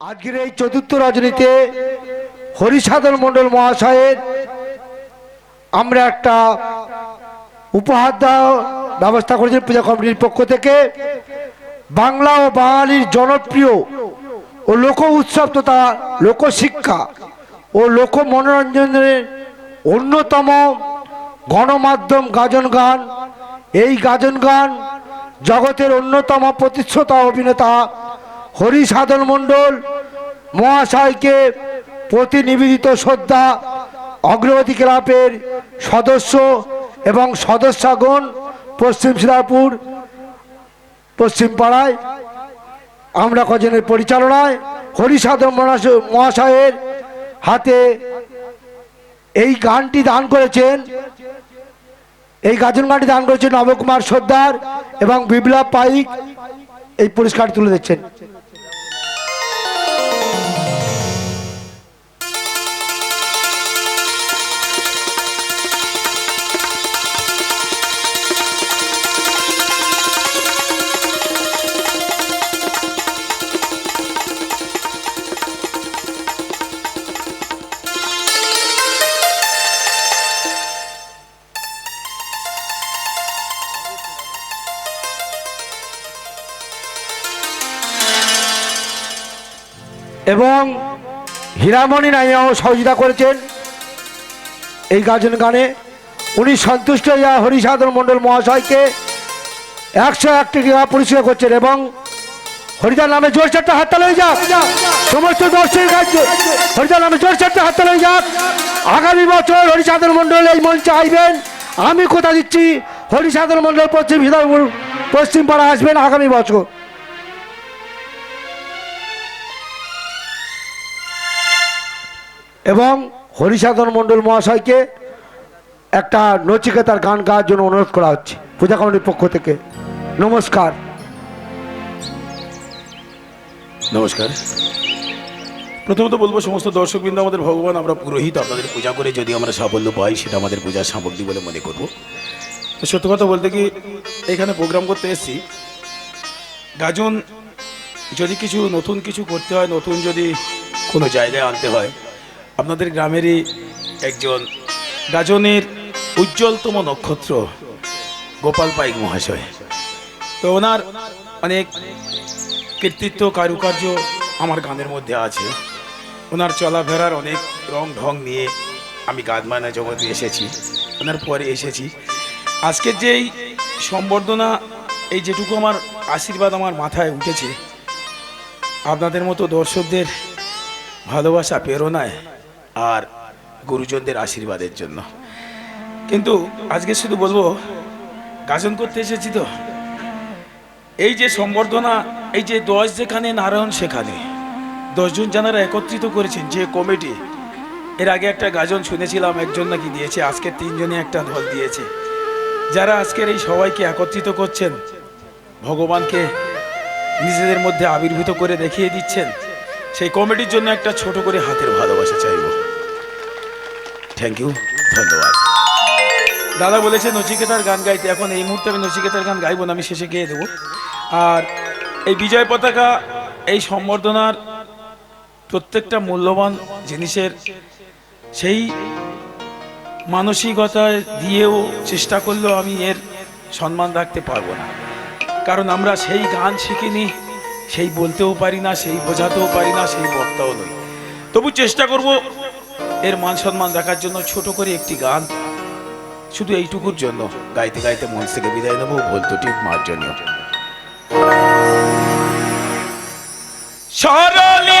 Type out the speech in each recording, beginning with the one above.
আজকের এই চতুর্থ রজনীতে হরিসাধন মণ্ডল মহাশয়ের আমরা একটা উপহার দেওয়ার ব্যবস্থা করেছি পূজা কমিটির পক্ষ থেকে। বাংলা ও বাঙালির জনপ্রিয় ও লোক উৎসব তথা লোকশিক্ষা ও লোক মনোরঞ্জনের অন্যতম গণমাধ্যম গাজন গান। এই গাজন গান জগতের অন্যতম প্রতিষ্ঠাতা অভিনেতা হরিসাধন মণ্ডল মহাশয়কে প্রতিনিবেদিত শ্রদ্ধা অগ্রগতি ক্লাবের সদস্য এবং সদস্যগণ পশ্চিম সিরাপুর পশ্চিম পাড়ায়, আমরা কজনের পরিচালনায় হরিসাধন মহাশ- মহাশয়ের হাতে এই গানটি দান করেছেন। এই গাজন গানটি দান করেছেন নবকুমার সর্দার এবং বিপ্লব পাইক। এই পুরস্কার তুলে দিচ্ছেন। এবং হীরামণি নাইয়াও সহযোগিতা করেছেন। এই গাজন গানে উনি সন্তুষ্ট হইয়া হরিসাধন মণ্ডল মহাশয়কে একশো এক টাকা পরিষ্কার করছেন এবং হরিদার নামে জোর চারটা হাতটা লয়ে যাক। সমস্ত দর্শকের কাছে হরিদার নামে জোর চারটা হাতটা লয়ে যাক। আগামী বছর হরিসাধন মণ্ডল এই মঞ্চে আইবেন। আমি কথা দিচ্ছি, হরিসাধন মণ্ডল পশ্চিম হিদারপুর পশ্চিম পাড়া আসবেন আগামী বছর। এবং হরিসাধন মণ্ডল মহাশয়কে একটা নচিকেতার গান গাওয়ার জন্য অনুরোধ করা হচ্ছে, পূজা কমিটির পক্ষ থেকে। নমস্কার। নমস্কার। প্রথমত বলব, সমস্ত দর্শকবৃন্দ, আমাদের ভগবান, আমরা পুরোহিত, আপনাদের পূজা করে যদি আমরা সাফল্য পাই, সেটা আমাদের পূজার সামগ্রী বলে মনে করব। সত্য কথা বলতে কি, এখানে প্রোগ্রাম করতে এসেছি। গাজন, যদি কিছু নতুন কিছু করতে হয়, নতুন যদি কোনো জায়গায় আনতে হয় আপনাদের গ্রামেরই একজন গাজনের উজ্জ্বলতম নক্ষত্র, গোপাল পাইক মহাশয়। তো ওনার অনেক কৃতিত্ব কারুকার্য আমার গানের মধ্যে আছে। ওনার চলাফেরার অনেক রং ঢং নিয়ে আমি গান বায়না জগতে এসেছি, ওনার পরে এসেছি। আজকের যেই সম্বর্ধনা, এই যেটুকু আমার আশীর্বাদ আমার মাথায় উঠেছে, আপনাদের মতো দর্শকদের ভালোবাসা, প্রেরণায় আর গুরুজনদের আশীর্বাদের জন্য। কিন্তু আজকে শুধু বলব, গাজন করতে এসেছি তো। এই যে সম্বর্ধনা এই যে দশ যেখানে, নারায়ণ সেখানে দশজন জানারা একত্রিত করেছেন, যে কমিটি, এর আগে একটা গাজন শুনেছিলাম, একজন নাকি দিয়েছে, আজকে তিনজনে একটা দল দিয়েছে। যারা আজকের এই সবাইকে একত্রিত করছেন, ভগবানকে নিজেদের মধ্যে আবির্ভূত করে দেখিয়ে দিচ্ছেন। সেই কমেডির জন্য একটা ছোট করে হাতের ভালোবাসা চাইব। থ্যাংক ইউ ধন্যবাদ। দাদা বলেছে, নচিকেতার গান গাইতে, এখন এই মুহূর্তে আমি নচিকেতার গান গাইবো না, আমি শেষে গেয়ে দেবো। আর এই বিজয় পতাকা, এই সম্বর্ধনার প্রত্যেকটা মূল্যবান জিনিসের সেই মানসিকতা দিয়েও চেষ্টা করলেও আমি এর সম্মান রাখতে পারব না। কারণ আমরা সেই গান শিখিনি সেই বলতেও পারি না, সেই বোঝাতেও পারি না, সেই বক্তাও নই। তবু চেষ্টা করব এর মান সম্মান দেখার জন্য ছোট করে একটি গান। শুধু এইটুকুর জন্য, গাইতে গাইতে মঞ্চ থেকে বিদায় নেব ভুলতুটি মার্জনীয়। সরলে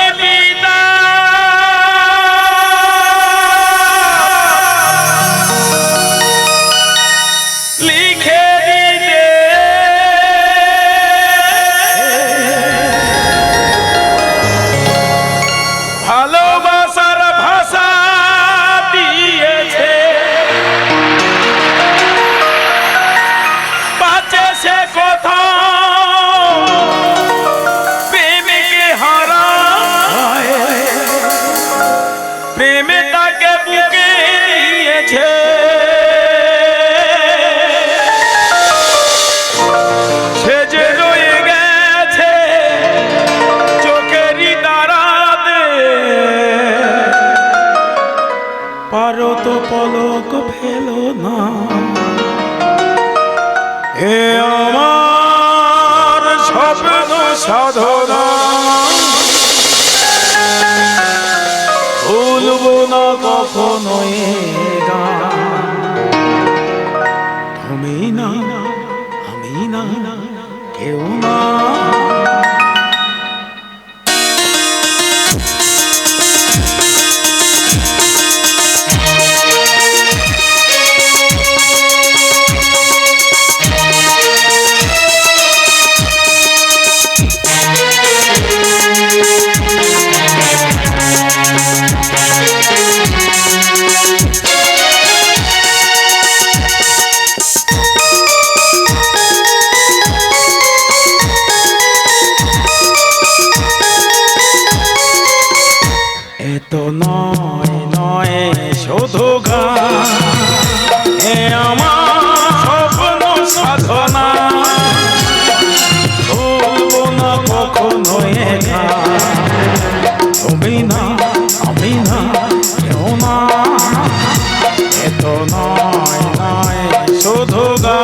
বুকে নিয়েছে গেছে চোখেরই তারাতে। পারো তো পলক ফেলো না। এ আমার সাধন ভুলবো না কখনো এ গান। শুধু গা।